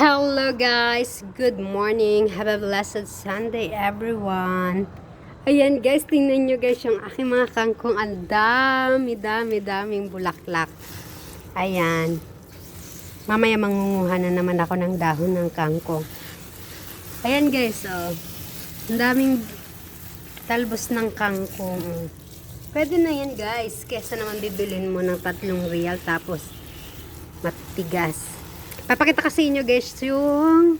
Hello guys! Good morning! Have a blessed Sunday everyone! Ayan guys, tingnan nyo guys yung aking mga kangkong. Ang dami, dami, daming bulaklak. Ayan. Mamaya mangunguha na naman ako ng dahon ng kangkong. Ayan guys, oh. Ang daming talbos ng kangkong. Pwede na yan guys. Kesa naman bibilin mo ng tatlong real tapos matigas. Papakita kasi inyo guys yung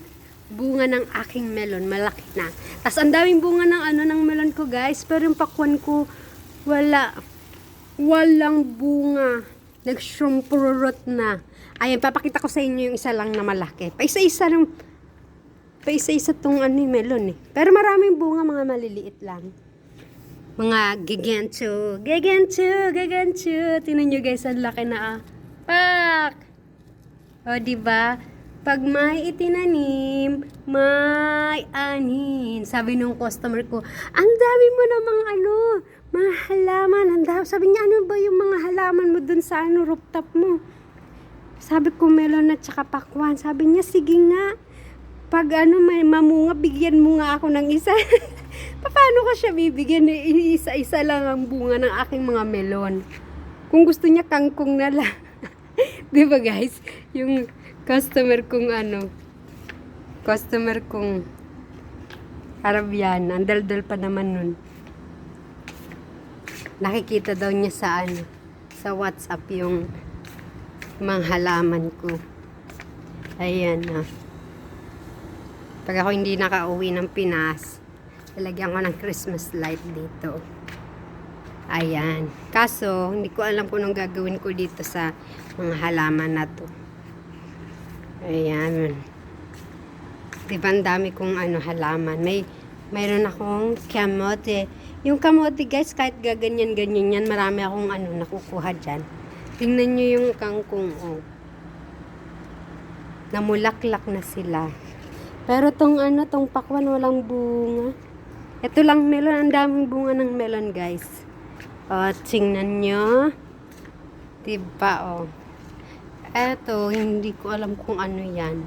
bunga ng aking melon. Malaki na. Tapos ang daming bunga ng ano ng melon ko guys. Pero yung pakwan ko wala. Walang bunga. Nagsumpurot na. Ayan, papakita ko sa inyo yung isa lang na malaki. Paisa-isa ng paisa-isa tong ano yung melon eh. Pero maraming bunga mga maliliit lang. Mga giganto, giganto, giganto. Tingnan nyo guys, ang laki na ah. Pak! O, di ba? Pag may itinanim, may anin. Sabi nung customer ko, ang dami mo namang ano, mga halaman. Ang dami. Sabi niya, ano ba yung mga halaman mo dun sa ano, rooftop mo? Sabi ko, melon at saka pakwan. Sabi niya, sige nga. Pag ano, may mamunga, bigyan mo nga ako ng isa. Paano ko siya bibigyan? Eh, Isa-isa lang ang bunga ng aking mga melon. Kung gusto niya, kangkong na lang. Di ba guys? Yung customer kong ano, customer kong Arabian, ang daldal pa naman nun. Nakikita daw niya sa ano, sa WhatsApp yung mga halaman ko. Ayan ah. Pag ako hindi nakauwi ng Pinas, lalagyan ko ng Christmas light dito. Ayan. Kaso, hindi ko alam kung anong gagawin ko dito sa mga halaman na to. Ayan. Diba ang dami kong ano, halaman. May, mayroon akong kamote. Yung kamote guys, kahit gaganyan-ganyan yan, marami akong ano, nakukuha dyan. Tingnan nyo yung kangkong, oh. Namulaklak na sila. Pero tong ano, tong pakwan, walang bunga. Ito lang melon, ang daming bunga ng melon guys. O, tingnan nyo. Diba, o. Eto, hindi ko alam kung ano yan.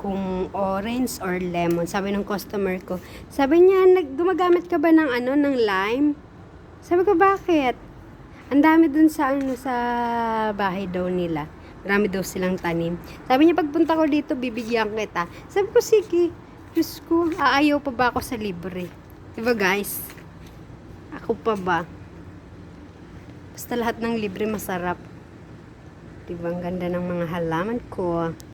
Kung orange or lemon. Sabi ng customer ko. Sabi niya, nag, gumagamit ka ba ng ano, ng lime? Sabi ko, bakit? Ang dami dun sa ano, sa bahay daw nila. Marami daw silang tanim. Sabi niya, pagpunta ko dito, bibigyan kita. Sabi ko, sige. Diyos ko, aayaw pa ba ako sa libre? Diba guys? Ako pa ba? Basta lahat ng libre masarap. Diba ang ganda ng mga halaman ko.